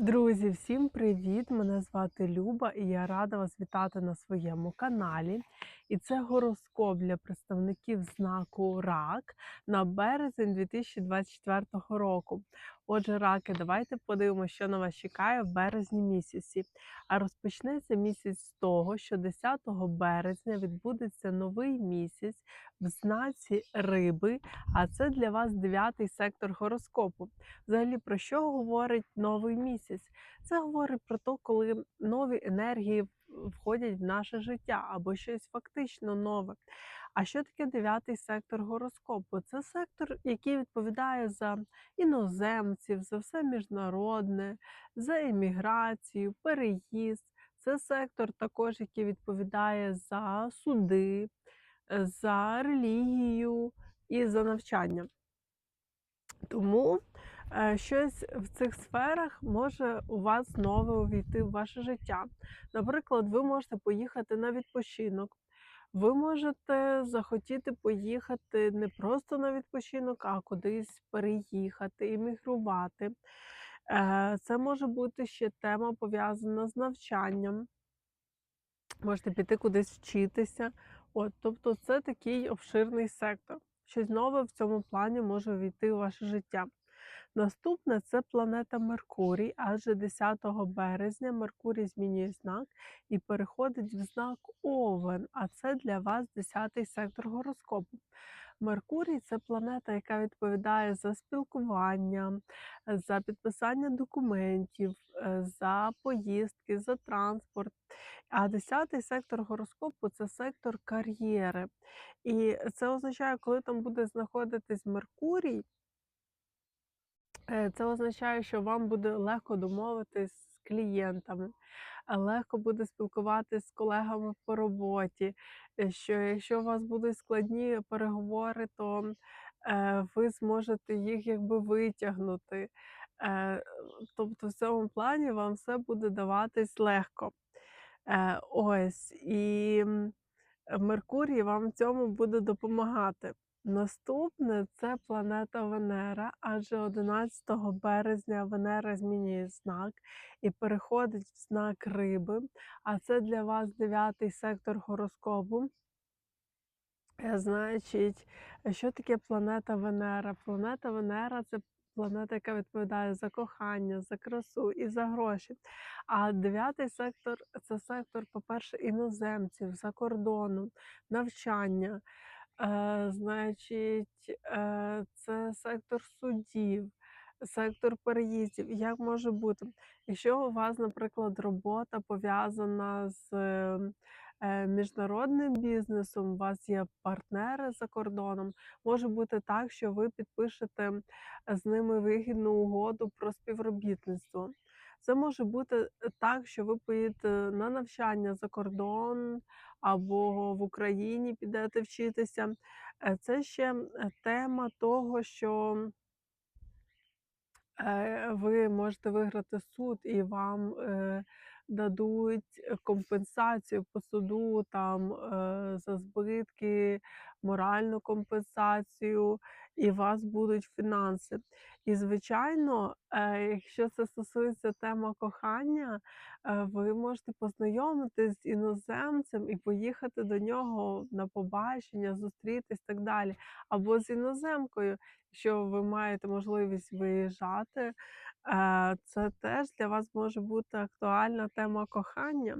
Друзі, всім привіт! Мене звати Люба і я рада вас вітати на своєму каналі. І це гороскоп для представників знаку РАК на березень 2024 року. Отже, раки, давайте подивимося, що на вас чекає в березні місяці. А розпочнеться місяць з того, що 10 березня відбудеться новий місяць в знаці риби, а це для вас дев'ятий сектор гороскопу. Взагалі, про що говорить новий місяць? Це говорить про те, коли нові енергії входять в наше життя або щось фактично нове. А що таке дев'ятий сектор гороскопу? Це сектор, який відповідає за іноземців, за все міжнародне, за еміграцію, переїзд. Це сектор також, який відповідає за суди, за релігію і за навчання. Тому щось в цих сферах може у вас нове увійти в ваше життя. Наприклад, ви можете поїхати на відпочинок. Ви можете захотіти поїхати не просто на відпочинок, а кудись переїхати, іммігрувати. Е, Це може бути ще тема пов'язана з навчанням. Можете піти кудись вчитися. От, Тобто це такий обширний сектор. Щось нове в цьому плані може увійти у ваше життя. Наступне це планета Меркурій, адже 10 березня Меркурій змінює знак і переходить в знак Овен, а це для вас 10-й сектор гороскопу. Меркурій це планета, яка відповідає за спілкування, за підписання документів, за поїздки, за транспорт. А 10-й сектор гороскопу це сектор кар'єри. І це означає, коли там буде знаходитись Меркурій. Е, це означає, що вам буде легко домовитись з клієнтами, легко буде спілкуватись з колегами по роботі. е, Що якщо у вас будуть складні переговори, то е, ви зможете їх якби витягнути. Е, Тобто, в цьому плані вам все буде даватись легко. Е, Ось і Меркурій вам в цьому буде допомагати. Наступне це планета Венера, адже 11 березня Венера змінює знак і переходить в знак риби. А це для вас дев'ятий сектор гороскопу. Е, Значить, що таке планета Венера? Планета Венера це планета, яка відповідає за кохання, за красу і за гроші. А дев'ятий сектор це сектор, по-перше, іноземців за кордоном, навчання. Значить, е, це сектор судів, сектор переїздів. Як може бути? Якщо у вас, наприклад, робота пов'язана з е, міжнародним бізнесом, у вас є партнери за кордоном, може бути так, що ви підпишете з ними вигідну угоду про співробітництво. Це може бути так, що ви поїдете на навчання за кордон або в Україні підете вчитися. Е, Це ще е, тема того, що е, ви можете виграти суд і вам е, дадуть компенсацію по суду там е, за збитки, моральну компенсацію, і у вас будуть фінанси. І, звичайно, е, якщо це стосується теми кохання, е, ви можете познайомитись з іноземцем і поїхати до нього на побачення, зустрітись і так далі. Або з іноземкою, якщо ви маєте можливість виїжджати, е, це теж для вас може бути актуальна тема кохання.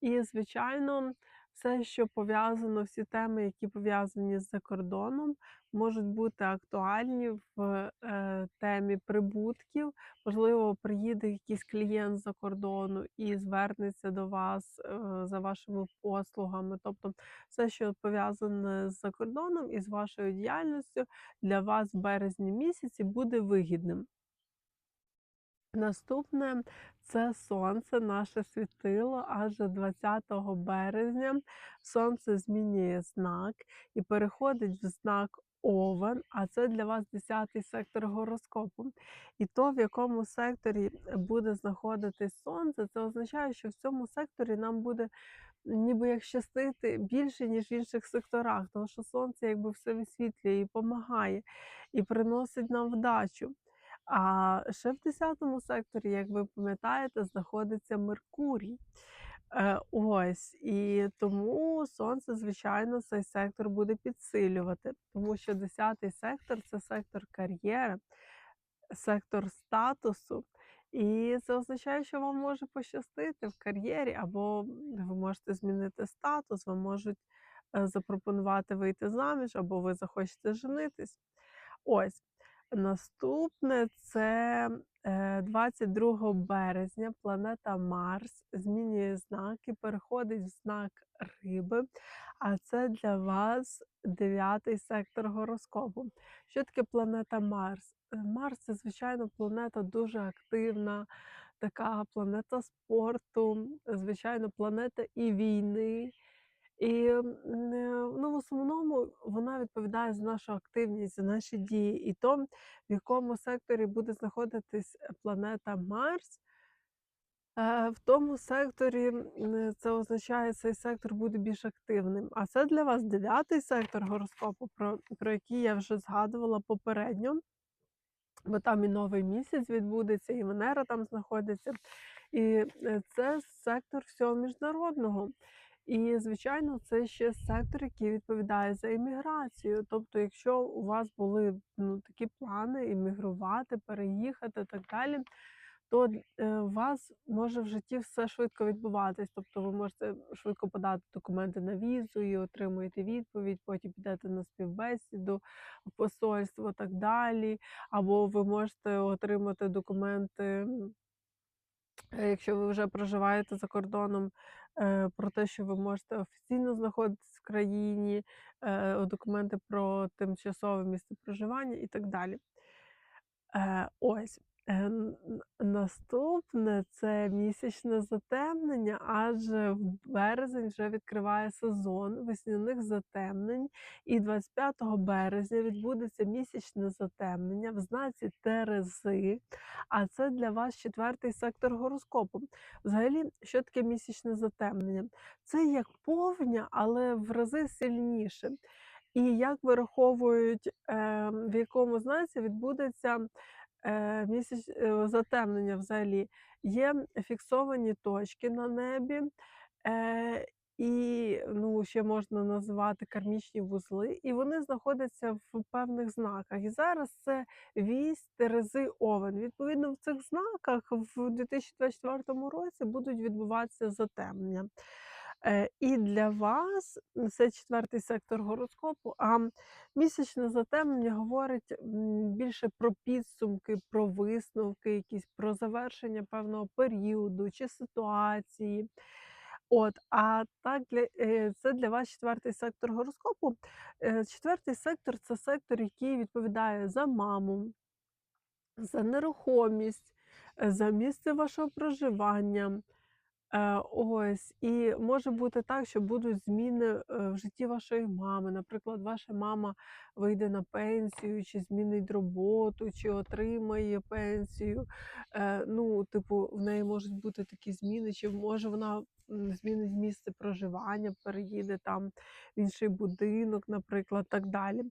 І, звичайно, все, що пов'язано, всі теми, які пов'язані з закордоном, можуть бути актуальні в е, темі прибутків. Можливо, приїде якийсь клієнт з-за кордону і звернеться до вас е, за вашими послугами. Тобто, все, що пов'язане з закордоном і з вашою діяльністю, для вас в березні місяці буде вигідним. Наступне це сонце, наше світило, адже 20 березня сонце змінює знак і переходить в знак Овен, а це для вас 10-й сектор гороскопу. І то, в якому секторі буде знаходитись сонце, це означає, що в цьому секторі нам буде ніби як щастити більше, ніж в інших секторах, тому що сонце якби все висвітлює і допомагає, і приносить нам вдачу. А ще в 10 секторі, як ви пам'ятаєте, знаходиться Меркурій. Е, ось, і тому сонце, звичайно, цей сектор буде підсилювати, тому що 10 сектор це сектор кар'єри, сектор статусу. І це означає, що вам може пощастити в кар'єрі, або ви можете змінити статус, вам можуть е, запропонувати вийти заміж, або ви захочете женитись. Ось. Наступне це е, 22 березня планета Марс змінює знак і переходить в знак Риби, а це для вас дев'ятий сектор гороскопу. Що таке планета Марс? Е, Марс це, звичайно, планета дуже активна, така планета спорту, звичайно, планета і війни. І, ну, в основному вона відповідає за нашу активність, за наші дії. І то, в якому секторі буде знаходитись е, планета Марс, е, в тому секторі це означає, цей сектор буде більш активним. А це для вас дев'ятий сектор гороскопу, про, про який я вже згадувала попередньо. Бо там і новий місяць відбудеться, і Венера там знаходиться. І е, це сектор всього міжнародного. І, звичайно, це ще сектор, який відповідає за імміграцію. Тобто, якщо у вас були ну, такі плани іммігрувати, переїхати і так далі, то е, у вас може в житті все швидко відбуватись. Тобто ви можете швидко подати документи на візу і отримуєте відповідь, потім підете на співбесіду, посольство і так далі. Або ви можете отримати документи, е, якщо ви вже проживаєте за кордоном, про те, що ви можете офіційно знаходитись в країні, е, документи про тимчасове місце проживання і так далі. Е, ось. Е, наступне- це місячне затемнення, адже в березень вже відкриває сезон весняних затемнень, і 25 березня відбудеться місячне затемнення в знаці Терези, а це для вас четвертий сектор гороскопу. Взагалі, що таке місячне затемнення? Це як повня, але в рази сильніше. І як вираховують, ем, в якому знаці відбудеться місяць е, затемнення взагалі. Є фіксовані точки на небі, е, і ну, ще можна називати кармічні вузли, і вони знаходяться в певних знаках. І зараз це вісь, терези, овен. Відповідно, в цих знаках в 2024 році будуть відбуватися затемнення. Е, і для вас це четвертий сектор гороскопу, а місячне затемнення говорить більше про підсумки, про висновки, якісь про завершення певного періоду чи ситуації. От, а так для е, це для вас четвертий сектор гороскопу. Е, Четвертий сектор це сектор, який відповідає за маму, за нерухомість, за місце вашого проживання. Е, ось, і може бути так, що будуть зміни, е, в житті вашої мами. Наприклад, ваша мама вийде на пенсію, чи змінить роботу, чи отримає пенсію. Е, ну, типу, в неї можуть бути такі зміни, чи може вона змінить місце проживання, переїде там в інший будинок, наприклад, так далі.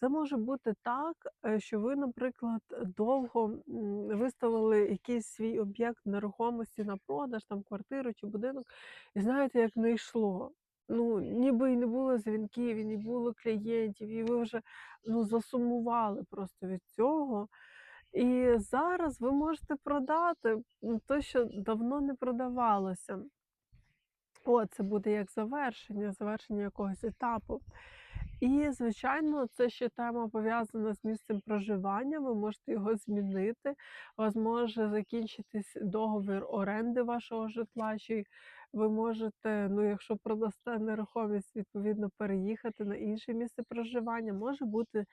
Це може бути так, е, що ви, наприклад, довго виставили якийсь свій об'єкт нерухомості на продаж, там квартиру чи будинок, і знаєте, як не йшло. Ну, ніби і не було дзвінків, і не було клієнтів, і ви вже ну, засумували просто від цього. І зараз ви можете продати те, що давно не продавалося. О, це буде як завершення, завершення якогось етапу. І, звичайно, це ще тема пов'язана з місцем проживання. Ви можете його змінити. Вас може закінчитись договір оренди вашого житла, чи ви можете, ну, якщо продасте нерухомість, відповідно переїхати на інше місце проживання. Може бути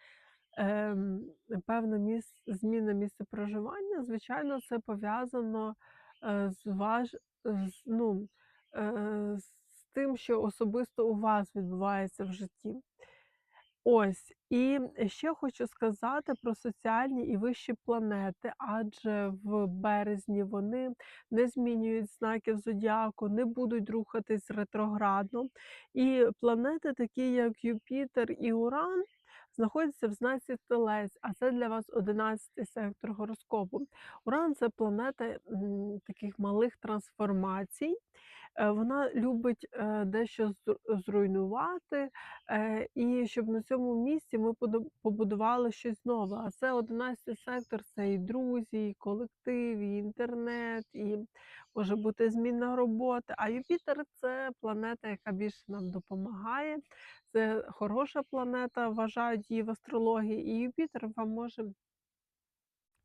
ем, певна міс... зміна місця проживання. Звичайно, це пов'язано е, з ваш... з, ну, е, з тим, що особисто у вас відбувається в житті. Ось, і ще хочу сказати про соціальні і вищі планети, адже в березні вони не змінюють знаків зодіаку, не будуть рухатись ретроградно. І планети, такі як Юпітер і Уран, знаходиться в знаці Телець, а це для вас 11 сектор гороскопу. Уран це планета таких малих трансформацій. Е, Вона любить е, дещо зруйнувати, е, і щоб на цьому місці ми побудували щось нове. А це 11 сектор, це і друзі, і колектив, і інтернет, і може бути зміна роботи. А Юпітер це планета, яка більше нам допомагає. Це хороша планета, вважають її в астрології, і Юпітер вам може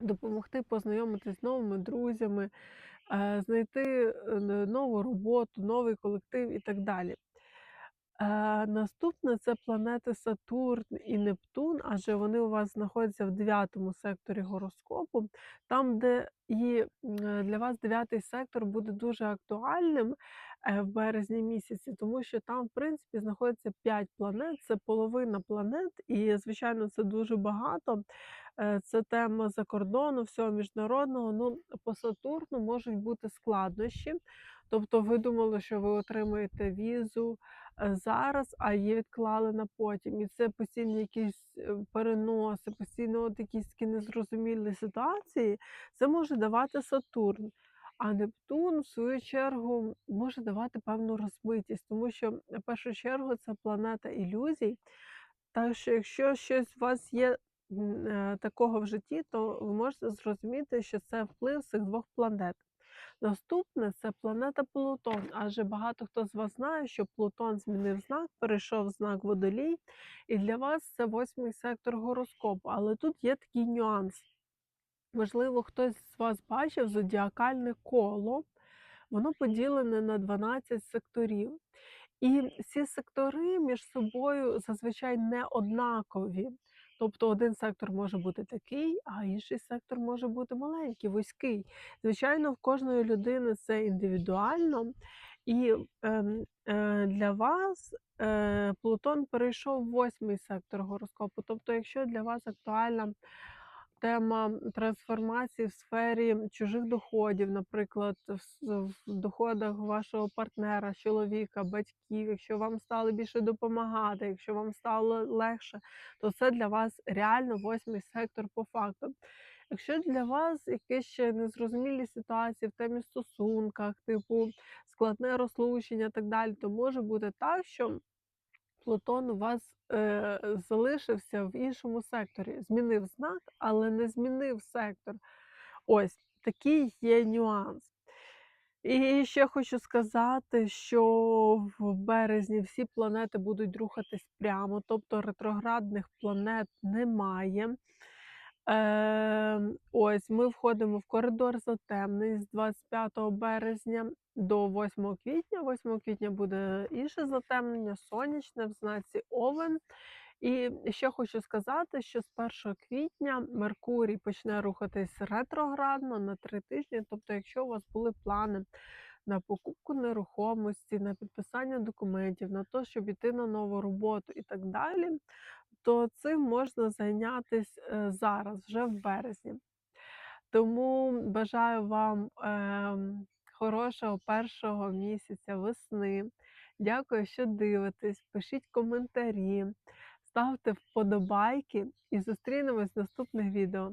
допомогти познайомитись з новими друзями, е, знайти е, нову роботу, новий колектив і так далі. Наступне це планети Сатурн і Нептун, адже вони у вас знаходяться в дев'ятому секторі гороскопу, там, де і для вас дев'ятий сектор буде дуже актуальним е, в березні місяці, тому що там, в принципі, знаходиться 5 планет, це половина планет, і, звичайно, це дуже багато. Е, Це тема закордону, всього міжнародного. Ну, по Сатурну можуть бути складнощі. Тобто ви думали, що ви отримаєте візу е, зараз, а її відклали на потім. І це постійні якісь е, переноси, постійно от якісь такі незрозумілі ситуації. Це може давати Сатурн. А Нептун, в свою чергу, може давати певну розмитість, тому що в першу чергу це планета ілюзій. Так що, якщо щось у вас є е, такого в житті, то ви можете зрозуміти, що це вплив цих двох планет. Наступне це планета Плутон, адже багато хто з вас знає, що Плутон змінив знак, перейшов знак водолій, і для вас це восьмий сектор гороскопу. Але тут є такий нюанс. Можливо, хтось з вас бачив зодіакальне коло, воно поділене на 12 секторів. І ці сектори між собою зазвичай не однакові. Тобто один сектор може бути такий, а інший сектор може бути маленький, вузький. Звичайно, в кожної людини це індивідуально. І е, е, для вас е, Плутон перейшов в восьмий сектор гороскопу. Тобто, якщо для вас актуальна тема трансформації в сфері чужих доходів, наприклад, в, доходах вашого партнера, чоловіка, батьків, якщо вам стало більше допомагати, якщо вам стало легше, то це для вас реально восьмий сектор по факту. Якщо для вас якісь ще незрозумілі ситуації в темі стосунках, типу складне розлучення так далі, то може бути так, що Плутон у вас е, залишився в іншому секторі, змінив знак, але не змінив сектор. Ось такий є нюанс. І ще хочу сказати, що в березні всі планети будуть рухатись прямо, тобто ретроградних планет немає. Е, ось ми входимо в коридор затемнень з 25 березня до 8 квітня. 8 квітня буде інше затемнення, сонячне в знаці Овен. І ще хочу сказати, що з 1 квітня Меркурій почне рухатись ретроградно на 3 тижні. Тобто, якщо у вас були плани на покупку нерухомості, на підписання документів, на те, щоб іти на нову роботу і так далі, то цим можна зайнятися е, зараз, вже в березні. Тому бажаю вам ем, хорошого першого місяця весни. Дякую, що дивитесь. Пишіть коментарі, ставте вподобайки і зустрінемось в наступних відео.